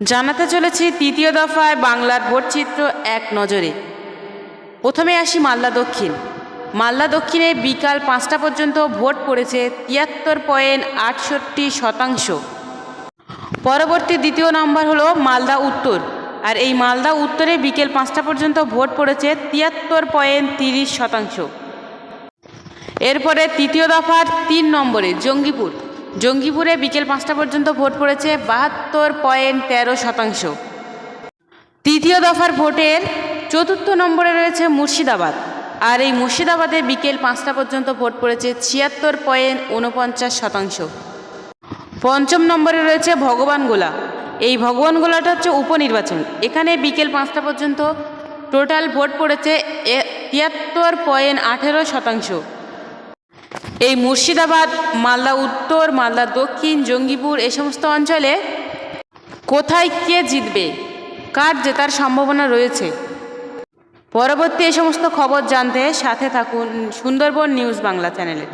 জানাতে চলেছি তৃতীয় দফায় বাংলার ভোটচিত্র এক নজরে। প্রথমে আসি মালদা দক্ষিণ। মালদা দক্ষিণে বিকাল পাঁচটা পর্যন্ত ভোট পড়েছে তিয়াত্তর পয়েন্ট আটষট্টি শতাংশ। পরবর্তী দ্বিতীয় নম্বর হলো মালদা উত্তর। আর এই মালদা উত্তরে বিকেল পাঁচটা পর্যন্ত ভোট পড়েছে তিয়াত্তর পয়েন্ট তিরিশ শতাংশ। এরপরে তৃতীয় দফার তিন নম্বরে জঙ্গিপুর। জঙ্গিপুরে বিকেল পাঁচটা পর্যন্ত ভোট পড়েছে বাহাত্তর পয়েন্ট তেরো শতাংশ। তৃতীয় দফার ভোটের চতুর্থ নম্বরে রয়েছে মুর্শিদাবাদ। আর এই মুর্শিদাবাদে বিকেল পাঁচটা পর্যন্ত ভোট পড়েছে ছিয়াত্তর পয়েন্ট উনপঞ্চাশ শতাংশ। পঞ্চম নম্বরে রয়েছে ভগবানগোলা। এই ভগবানগোলাটা হচ্ছে উপনির্বাচন। এখানে বিকেল পাঁচটা পর্যন্ত টোটাল ভোট পড়েছে তিয়াত্তর পয়েন্ট আঠেরো শতাংশ। এই মুর্শিদাবাদ, মালদা উত্তর, মালদা দক্ষিণ, জঙ্গিপুর এই সমস্ত অঞ্চলে কোথায় কে জিতবে? কার জেতার সম্ভাবনা রয়েছে? পরবর্তী এই সমস্ত খবর জানতে সাথে থাকুন সুন্দরবন নিউজ বাংলা চ্যানেলে।